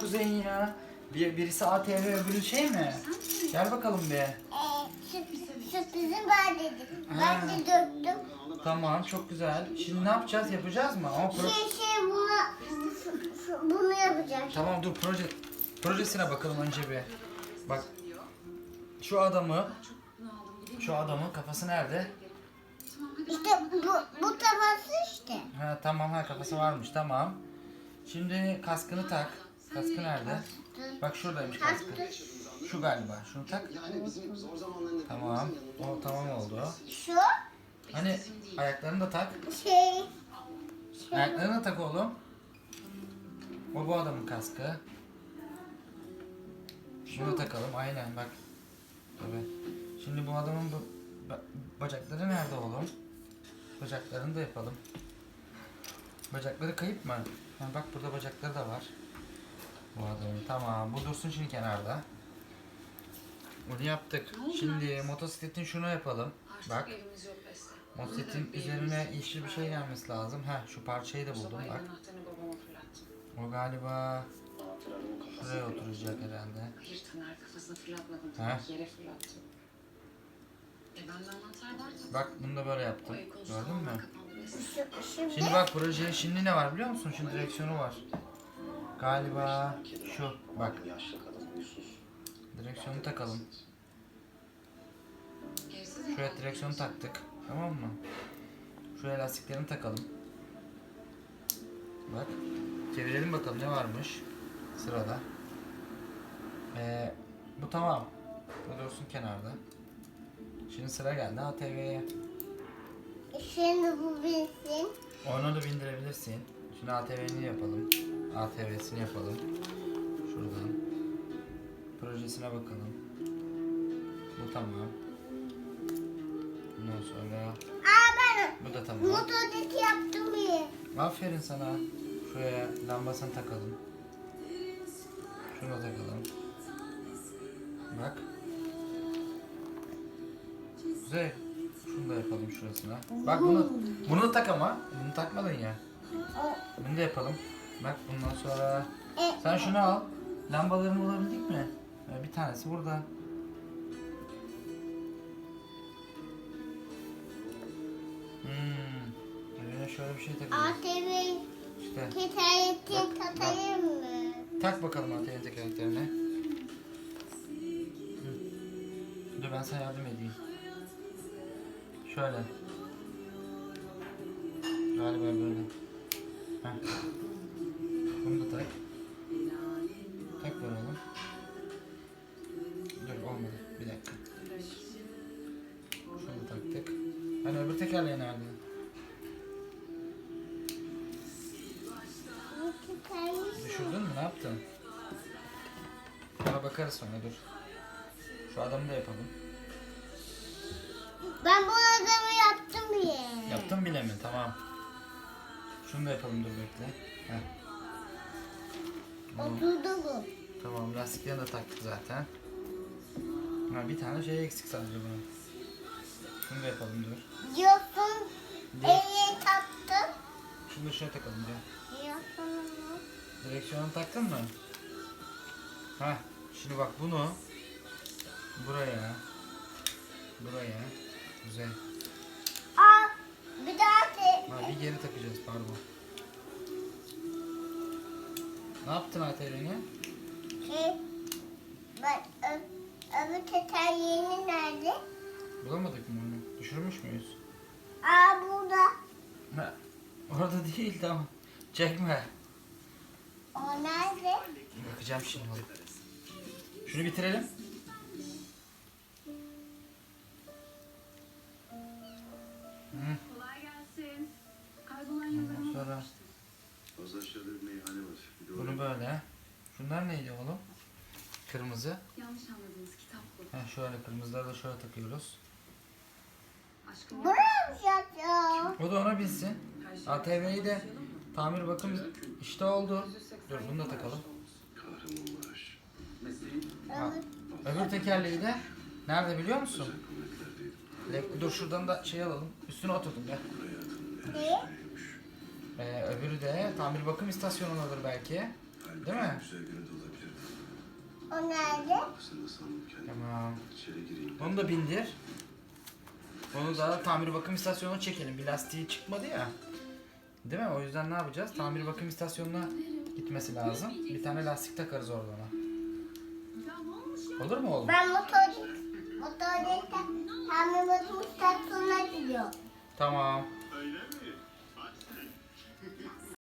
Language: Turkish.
Kuzey ya. Bir, birisi ATV öbürü şey mi? Gel bakalım bir. Ee, sürprizim var dedim. Ben de döktüm. Tamam çok güzel. Şimdi ne yapacağız? Yapacağız mı? Ama pro- Şey şey buna, bunu yapacağım. Tamam dur proje projesine bakalım önce bir. Bak şu adamı şu adamın kafası nerede? İşte bu, bu tabası işte. Ha tamam ha kafası varmış tamam. Şimdi kaskını tak. Kaskı nerede? Bak şuradaymış kaskı. Şu galiba. Şunu tak. Tamam. O tamam oldu. Şu Hani ayaklarını da tak. şey Ayaklarını da tak oğlum. O bu adamın kaskı. Şunu takalım aynen bak. Evet. Şimdi bu adamın bu ba- bacakları nerede oğlum? Bacaklarını da yapalım. Bacakları kayıp mı? Ha, bak burada bacakları da var. Bu adamın. Tamam. Bu dursun şimdi kenarda. Bunu yaptık. Şimdi motosikletin şunu yapalım. Bak. Motosikletin üzerine yeşil bir şey gelmesi lazım. Ha şu parçayı da buldum bak. O galiba şuraya oturacak herhalde. Hayır Taner kafasına fırlatmadım. Ha? Tabii yere fırlattım. E bende anahtar var. Bak bunu da böyle yaptım. Gördün mü? Şimdi bak proje şimdi ne var biliyor musun? Şimdi direksiyonu var. Galiba şu. Bak direksiyonu takalım. Şuraya direksiyonu taktık. Tamam mı? Şuraya lastiklerini takalım. Bak. Çevirelim bakalım ne varmış sırada. Ee, bu tamam. Bu dursun kenarda. Şimdi sıra geldi ATV'ye. şimdi bu bilsin. Onu da bindirebilirsin. Şimdi ATV'ni yapalım. ATV'sini yapalım. Şuradan. Projesine bakalım. Bu tamam. Ondan sonra Aa ben bu da tamam. motodeki yaptım bir. Aferin sana. Şuraya lambasını takalım. Şunu takalım. Bak. Güzel. Şunu da yapalım şurasına. Bak bunu bunu da tak ama. Bunu takmadın ya. Bunu da yapalım. Bak bundan sonra e, sen şunu al. Lambalarını bulabildik mi? Ha, Bir tanesi burada. Hmm. Önüne şöyle bir şey takacağız. ATV İşte. tekerlekli takayım mı? Tak bakalım ATV tekerleklerine. Hı. Dur ben sana yardım edeyim. Şöyle. Galiba böyle. Heh. Bunu da tak. Tak bakalım. Dur olmadı. Bir dakika. Şunu da taktık. Hani öbür tekerleği nerede? Düşürdün mü? Ne yaptın? Ona bakarız sonra dur. Şu adamı da yapalım. Ben bu adamı yaptım bile. Yaptın bile mi? Tamam. Şunu da yapalım dur bekle. Heh. Oturdu bu. Tamam lastiklerini de taktık zaten. Ha, bir tane şey eksik sadece bunun. Şunu da yapalım dur. Diyorsun Diyor- eline taktım. Şunu da şuna takalım diyor. Diyorsun onu. Direksiyonu taktın mı? Ha, şimdi bak bunu buraya buraya güzel. Aa bir daha te Ha, bir geri takacağız pardon. Ne yaptın ATV'ni? şey ben ö, öbür tekerleğini nerede? Bulamadık mı onu? Düşürmüş müyüz? Aa burada. Ha, orada değil tamam. Çekme. O nerede? Bakacağım şimdi oğlum. Şunu bitirelim. Hı, böyle. Şunlar neydi oğlum? Kırmızı. Yanlış anladınız kitap bu. Ha, şöyle kırmızıları da şöyle takıyoruz. Aşkım? O da ona bilsin. şey. ATV'yi de tamir bakım işte oldu. Dur bunu da takalım. Ha, öbür tekerleği de nerede biliyor musun? Dur şuradan da şey alalım. Üstüne oturdum ya. Ne? Ee, öbürü de tamir bakım istasyonundadır belki. Belki Değil mi? güzel günü de olabilir. O nerede? Aslında sandım kendimi. Tamam. İçeri gireyim. Onu da bindir. Onu da tamir bakım istasyonuna çekelim. Bir lastiği çıkmadı ya. Değil mi? O yüzden ne yapacağız? Tamir bakım istasyonuna gitmesi lazım. Bir tane lastik takarız orada ona. Olur mu oğlum? Ben motor motorda tamir bakım istasyonuna gidiyorum. Tamam.